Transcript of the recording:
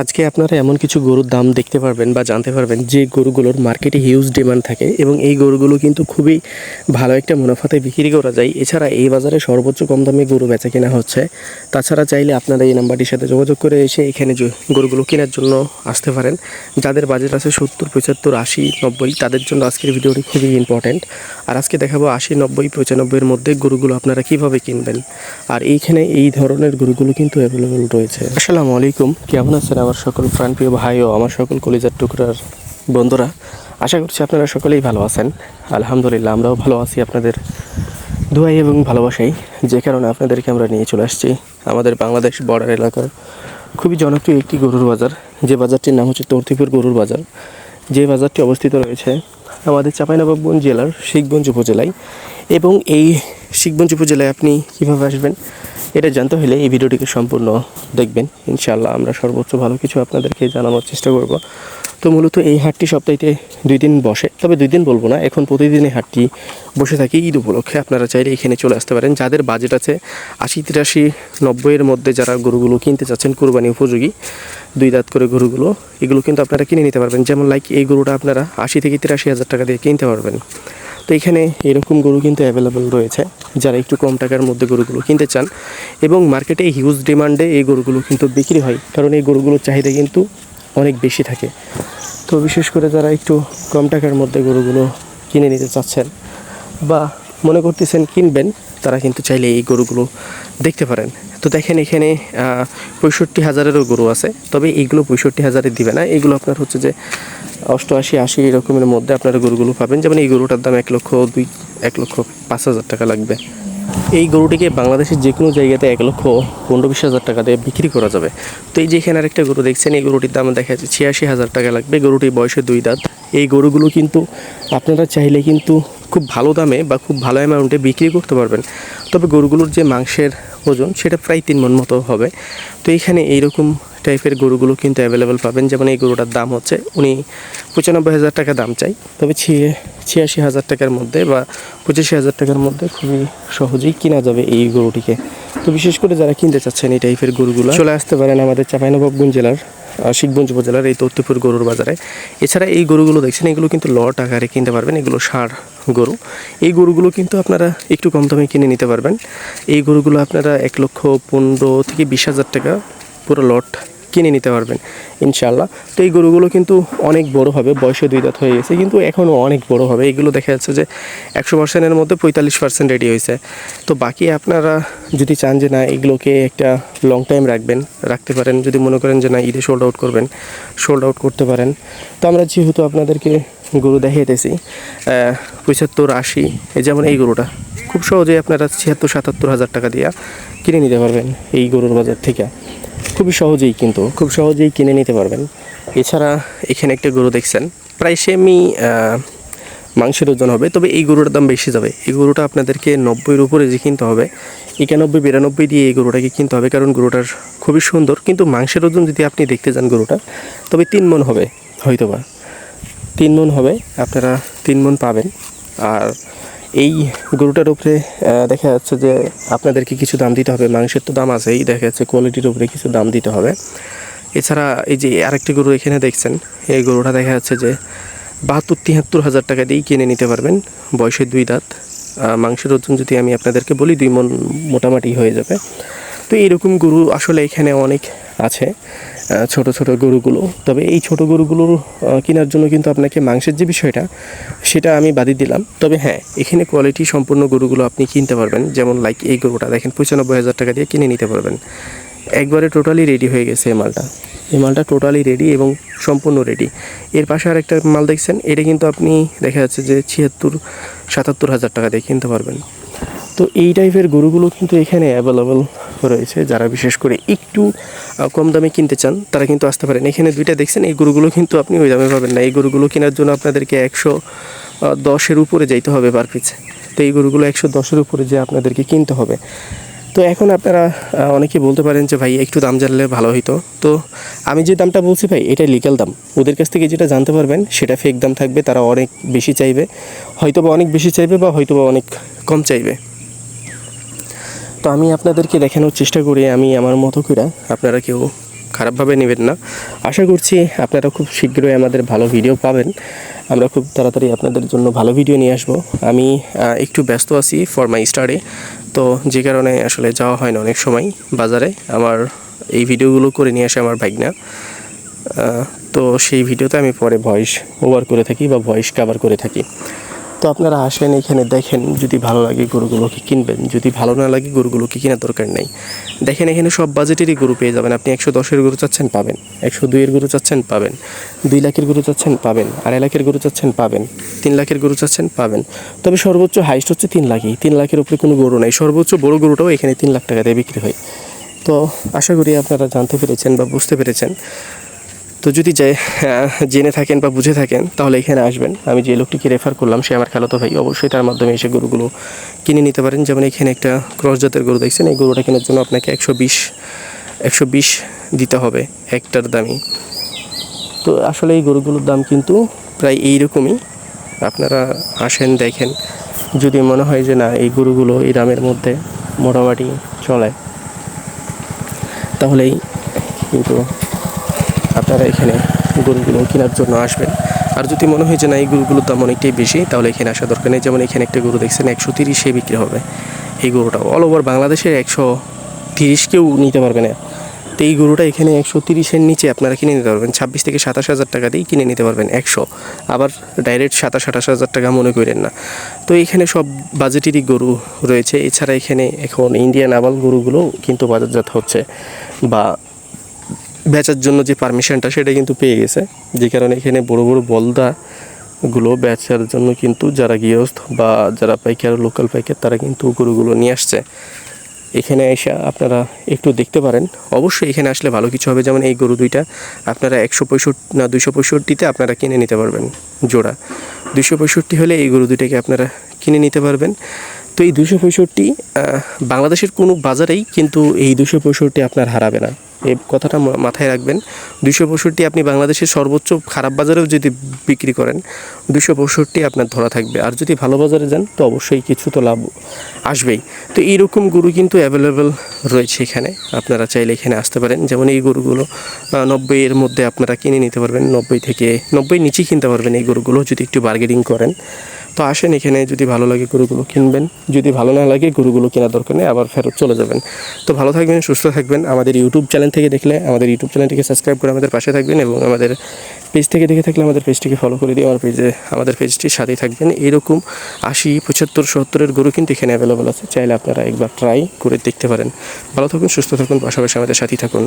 আজকে আপনারা এমন কিছু গরুর দাম দেখতে পারবেন বা জানতে পারবেন যে গরুগুলোর মার্কেটে হিউজ ডিমান্ড থাকে এবং এই গরুগুলো কিন্তু খুবই ভালো একটা মুনাফাতে বিক্রি করা যায়। এছাড়া এই বাজারে সর্বোচ্চ কম দামে গরু বেচা কেনা হচ্ছে। তাছাড়া চাইলে আপনারা এই নাম্বারটির সাথে যোগাযোগ করে এসে এখানে গরুগুলো কেনার জন্য আসতে পারেন। যাদের বাজেট আছে সত্তর, পঁচাত্তর, আশি, নব্বই, তাদের জন্য আজকের ভিডিওটি খুবই ইম্পর্ট্যান্ট আর আজকে দেখাবো আশি, নব্বই, পঁচানব্বইয়ের মধ্যে গরুগুলো আপনারা কীভাবে কিনবেন। আর এইখানে এই ধরনের গরুগুলো কিন্তু অ্যাভেলেবেল রয়েছে। আসসালামু আলাইকুম, কেমন আছেন আমার সকল প্রাণপ্রিয় ভাই ও আমার সকল কলিজার টুকরার বন্ধুরা, আশা করছি আপনারা সকলেই ভালো আছেন। আলহামদুলিল্লাহ, আমরাও ভালো আছি আপনাদের দোয়াই এবং ভালোবাসাই। যে কারণে আপনাদেরকে আমরা নিয়ে চলে আসছি আমাদের বাংলাদেশ বর্ডার এলাকার খুবই জনপ্রিয় একটি গরুর বাজার। যে বাজারটির নাম হচ্ছে তর্তিপুর গরুর বাজার। যে বাজারটি অবস্থিত রয়েছে আমাদের চাঁপাইনবাবগঞ্জ জেলার শিখগঞ্জ উপজেলায় এবং এই শিখগঞ্জ উপজেলায় আপনি কীভাবে আসবেন এটা জানতে হলে এই ভিডিওটিকে সম্পূর্ণ দেখবেন। ইনশাআল্লাহ আমরা সর্বোচ্চ ভালো কিছু আপনাদেরকে জানানোর চেষ্টা করব। তো মূলত এই হাটটি সপ্তাহে দুই দিন বসে। তবে দুই দিন বলব না, এখন প্রতিদিন এই হাটটি বসে থাকে ঈদ উপলক্ষে। আপনারা চাইলে এখানে চলে আসতে পারেন। যাদের বাজেট আছে, আশি, তিরাশি নব্বইয়ের মধ্যে যারা গরুগুলো কিনতে চাচ্ছেন, কুরবানি উপযোগী, দুই দাঁত করে গরুগুলো, এগুলো কিন্তু আপনারা কিনে নিতে পারবেন। যেমন লাইক এই গরুটা আপনারা আশি থেকে তিরাশি হাজার টাকা দিয়ে কিনতে পারবেন। তো এখানে এরকম গরু কিন্তু অ্যাভেলেবেল রয়েছে। যারা একটু কম টাকার মধ্যে গরুগুলো কিনতে চান এবং মার্কেটে হিউজ ডিমান্ডে এই গরুগুলো কিন্তু বিক্রি হয়, কারণ এই গরুগুলোর চাহিদা কিন্তু অনেক বেশি থাকে। তো বিশেষ করে যারা একটু কম টাকার মধ্যে গরুগুলো কিনে নিতে চাচ্ছেন বা মনে করতেছেন কিনবেন, তারা কিন্তু চাইলে এই গরুগুলো দেখতে পারেন। তো দেখেন এখানে পঁয়ষট্টি হাজারেরও গরু আছে, তবে এইগুলো পঁয়ষট্টি হাজারে দিবে না। এগুলো আপনার হচ্ছে যে অষ্টআশি, আশি এরকমের মধ্যে আপনারা গরুগুলো পাবেন। যেমন এই গরুটার দাম এক লক্ষ দুই, এক লক্ষ পাঁচ হাজার টাকা লাগবে। এই গরুটিকে বাংলাদেশের যে কোনো জায়গাতে এক লক্ষ পনেরো বিশ হাজার টাকা দিয়ে বিক্রি করা যাবে। তো এই যে এখানে আরেকটা গরু দেখছেন, এই গরুটির দাম দেখা যাচ্ছে ছিয়াশি হাজার টাকা লাগবে। গরুটি বয়সে দুই দাঁত। এই গরুগুলো কিন্তু আপনারা চাইলে কিন্তু খুব ভালো দামে বা খুব ভালো অ্যামাউন্টে বিক্রি করতে পারবেন। তবে গরুগুলোর যে মাংসের ওজন, সেটা প্রায় তিন মন মতো হবে। তো এইখানে এইরকম টাইপের গরুগুলো কিন্তু অ্যাভেলেবেল পাবেন। যেমন এই গরুটার দাম হচ্ছে, উনি পঁচানব্বই হাজার টাকা দাম চাই। তবে ছিয়ে, ছিয়াশি হাজার টাকার মধ্যে বা পঁচাশি হাজার টাকার মধ্যে খুবই সহজেই কেনা যাবে এই গরুটিকে। তো বিশেষ করে যারা কিনতে চাচ্ছেন এই টাইপের গরুগুলো, চলে আসতে পারেন আমাদের চাঁপাইনবাবগঞ্জ জেলার শিখগঞ্জ উপজেলার এই তত্ত্বপুর গরুর বাজারে। এছাড়া এই গরুগুলো দেখছেন, এগুলো কিন্তু লট আকারে কিনতে পারবেন, এগুলো ষাঁড় গরু। এই গরুগুলো কিন্তু আপনারা একটু কম দামে কিনে নিতে পারবেন। এই গরুগুলো আপনারা এক লক্ষ পনেরো থেকে বিশ হাজার টাকা পুরো লট কিনে নিতে পারবেন ইনশাল্লাহ তো এই গরুগুলো কিন্তু অনেক বড় হবে বয়সে দুই দাঁত হয়ে গেছে কিন্তু এখনও অনেক বড় হবে। এগুলো দেখা যাচ্ছে যে একশো পার্সেন্টের মধ্যে পঁয়তাল্লিশ পার্সেন্ট রেডি হয়েছে। তো বাকি আপনারা যদি চান যে না এগুলোকে একটা লং টাইম রাখবেন রাখতে পারেন। যদি মনে করেন যে না ঈদে সোল্ড আউট করবেন সোল্ড আউট করতে পারেন। তো আমরা যেহেতু আপনাদেরকে গরু দেখিয়েতেছি আহ, পঁচাত্তর আশি এই যেমন এই গরুটা খুব সহজেই আপনারা ছিয়াত্তর সাতাত্তর হাজার টাকা দিয়ে কিনে নিতে পারবেন এই গরুর বাজার থেকে। খুবই সহজেই কিন্তু, খুব সহজেই কিনে নিতে পারবেন। এছাড়া এখানে একটা গরু দেখছেন, প্রায় সেমি মাংসের ওজন হবে, তবে এই গরুটার দাম বেশি যাবে। এই গরুটা আপনাদেরকে নব্বইয়ের উপরে যে কিনতে হবে, একানব্বই, বিরানব্বই দিয়ে এই গরুটাকে কিনতে হবে, কারণ গরুটার খুবই সুন্দর, কিন্তু মাংসের ওজন যদি আপনি দেখতে যান গরুটা তবে তিন মন হবে, হয়তোবা। তিন মন হবে, আপনারা তিন মন পাবেন। আর এই গরুটার উপরে দেখা যাচ্ছে যে আপনাদেরকে কিছু দাম দিতে হবে। মাংসের তো দাম আছেই, দেখা যাচ্ছে কোয়ালিটির উপরে কিছু দাম দিতে হবে। এছাড়া এই যে আরেকটি গরু এখানে দেখছেন, এই গরুটা দেখা যাচ্ছে যে বাহাত্তর তিয়াত্তর হাজার টাকা দিয়েই কিনে নিতে পারবেন, বয়সে দুই দাঁত। মাংসের ওজন যদি আমি আপনাদেরকে বলি, দুই মন মোটামুটি হয়ে যাবে। তো এইরকম গরু আসলে এখানে অনেক আছে। ছোট ছোট গরুগুলো। তবে এই ছোট গরুগুলোর কেনার জন্য কিন্তু আপনাকে মাংসের যে বিষয়টা, সেটা আমি বাদই দিলাম। তবে হ্যাঁ এখানে কোয়ালিটি সম্পূর্ণ গরুগুলো আপনি কিনতে পারবেন। যেমন লাইক এই গরুটা দেখেন, পঁচানব্বই হাজার টাকা দিয়ে কিনে নিতে পারবেন। একবারে টোটালি রেডি হয়ে গেছে এই মালটা। এই মালটা টোটালি রেডি এবং সম্পূর্ণ রেডি এর পাশে আরেকটা মাল দেখছেন, এটা কিন্তু আপনি দেখা যাচ্ছে যে ছিয়াত্তর, সাতাত্তর হাজার টাকা দিয়ে কিনতে পারবেন। তো এই টাইপের গরুগুলো কিন্তু এখানে অ্যাভেলেবল রয়েছে যারা বিশেষ করে একটু কম দামে কিনতে চান তারা কিন্তু আসতে পারেন। এখানে দুইটা দেখছেন এই গরুগুলো কিন্তু আপনি ওই দামে পাবেন না। এই গরুগুলো কেনার জন্য আপনাদেরকে একশো দশের উপরে যাইতে হবে পার পিস তো এই গরুগুলো একশো দশের উপরে যে আপনাদেরকে কিনতে হবে। তো এখন আপনারা আহ, অনেকেই বলতে পারেন যে ভাই একটু দাম জানলে ভালো হতো তো আমি যে দামটা বলছি ভাই এটা লিগ্যাল দাম। ওদের কাছ থেকে যেটা জানতে পারবেন সেটা ফেক দাম থাকবে তারা অনেক বেশি চাইবে। হয়তো বা অনেক বেশি চাইবে বা হয়তো বা অনেক কম চাইবে। তো আমি আপনাদেরকে দেখানোর চেষ্টা করি আমি আমার মতো করে আপনারা কেউ খারাপভাবে নেবেন না। আশা করছি আপনারা খুব শীঘ্রই আমাদের ভালো ভিডিও পাবেন। আমরা খুব তাড়াতাড়ি আপনাদের জন্য ভালো ভিডিও নিয়ে আসব। আমি একটু ব্যস্ত আছি ফর মাই স্টাডি তো যে কারণে আসলে যাওয়া হয় না অনেক সময় বাজারে। আমার এই ভিডিওগুলো করে নিয়ে আসে আমার ভাইগনা তো সেই ভিডিওতে আমি পরে ভয়েস ওভার করে থাকি বা ভয়েস কাভার করে থাকি। তো আপনারা আসেন, এখানে দেখেন যদি ভালো লাগে গরুগুলোকে কিনবেন। যদি ভালো না লাগে গরুগুলোকে কেনার দরকার নেই। দেখেন এখানে সব বাজেটেরই গরু পেয়ে যাবেন। আপনি একশো দশের গরু চাচ্ছেন, পাবেন। একশো দুইয়ের গরু চাচ্ছেন, পাবেন। দুই লাখের গরু চাচ্ছেন, পাবেন। আড়াই লাখের গরু চাচ্ছেন, পাবেন। তিন লাখের গরু চাচ্ছেন, পাবেন। তবে সর্বোচ্চ হাইস্ট হচ্ছে তিন লাখই। তিন লাখের উপরে কোনো গরু নাই। সর্বোচ্চ বড় গরুটাও এখানে তিন লাখ টাকা দিয়ে বিক্রি হয়। তো আশা করি আপনারা জানতে পেরেছেন বা বুঝতে পেরেছেন। তো যদি যে আহ, জেনে থাকেন বা বুঝে থাকেন তাহলে এখানে আসবেন। আমি যে লোকটিকে রেফার করলাম সে আমার খালাতো ভাই। অবশ্যই তার মাধ্যমে এসে গরুগুলো কিনে নিতে পারেন। যেমন এখানে একটা ক্রস জাতের গরু দেখছেন এই গরুটা কেনার জন্য আপনাকে একশো বিশ একশো বিশ দিতে হবে একটার দামই। তো আসলে এই গরুগুলোর দাম কিন্তু প্রায় এই রকমই আপনারা আসেন দেখেন। যদি মনে হয় যে না এই গরুগুলো এই দামের মধ্যে মোটামুটি চলে তাহলেই কিন্তু আপনারা এখানে গরুগুলো কেনার জন্য আসবেন। আর যদি মনে হয় যে না, এই গরুগুলোর দাম অনেকটাই বেশি, তাহলে এখানে আসা দরকার নেই। যেমন এখানে একটা গরু দেখছেন, একশো তিরিশে বিক্রি হবে এই গরুটাও। অল ওভার বাংলাদেশের একশো তিরিশ কেউ নিতে পারবে না। তো এই গরুটা এখানে একশো তিরিশের নিচে আপনারা কিনে নিতে পারবেন। ছাব্বিশ থেকে সাতাশ হাজার টাকা দিয়ে কিনে নিতে পারবেন একশো। আবার ডাইরেক্ট সাতাশ, আঠাশ হাজার টাকা মনে করেন না। তো এখানে সব বাজেটেরই গরু রয়েছে। এছাড়া এখানে এখন ইন্ডিয়ান আবাল গরুগুলো কিন্তু বাজারজাত হচ্ছে বা বেচার জন্য যে পারমিশনটা সেটা কিন্তু পেয়ে গেছে। যে কারণে এখানে বড় বড় বলদা গুলো বেচার জন্য কিন্তু যারা গৃহস্থ বা যারা পাইকার লোকাল পাইকার, তারা কিন্তু গরুগুলো নিয়ে আসছে। এখানে এসে আপনারা একটু দেখতে পারেন। অবশ্যই এখানে আসলে ভালো কিছু হবে। যেমন এই গরু দুইটা আপনারা একশো পঁয়ষট্টি, না দুইশো পঁয়ষট্টিতে আপনারা কিনে নিতে পারবেন জোড়া। দুইশো পঁয়ষট্টি হলে এই গরু দুইটাকে আপনারা কিনে নিতে পারবেন। তো এই দুশো পঁয়ষট্টি বাংলাদেশের কোনো বাজারেই কিন্তু এই দুশো পঁয়ষট্টি আপনার হারাবে না। এই কথাটা মাথায় রাখবেন। দুশো পঁয়ষট্টি আপনি বাংলাদেশের সর্বোচ্চ খারাপ বাজারেও যদি বিক্রি করেন দুশো পঁয়ষট্টি আপনার ধরা থাকবে। আর যদি ভালো বাজারে যান তো অবশ্যই কিছু তো লাভ আসবেই। তো এইরকম গরু কিন্তু অ্যাভেলেবেল রয়েছে এখানে। আপনারা চাইলে এখানে আসতে পারেন। যেমন এই গরুগুলো আহ, নব্বইয়ের মধ্যে আপনারা কিনে নিতে পারবেন। নব্বই থেকে নব্বই নিচেই কিনতে পারবেন এই গরুগুলো যদি একটু বার্গেনিং করেন। তো আসেন এখানে, যদি ভালো লাগে গরুগুলো কিনবেন। যদি ভালো না লাগে গরুগুলো কেনার দরকার নেই, আবার ফেরত চলে যাবেন। তো ভালো থাকবেন, সুস্থ থাকবেন। আমাদের ইউটিউব চ্যানেল থেকে দেখলে, আমাদের ইউটিউব চ্যানেলটিকে সাবস্ক্রাইব করে আমাদের পাশে থাকবেন এবং আমাদের পেজ থেকে দেখে থাকলে আমাদের পেজটিকে ফলো করে দিয়ে আমার পেজে আমাদের পেজটির সাথেই থাকবেন। এরকম আশি, পঁচাত্তর, সত্তরের গরু কিন্তু এখানে অ্যাভেলেবল আছে। চাইলে আপনারা একবার ট্রাই করে দেখতে পারেন। ভালো থাকুন, সুস্থ থাকুন, পাশাপাশি আমাদের সাথেই থাকুন।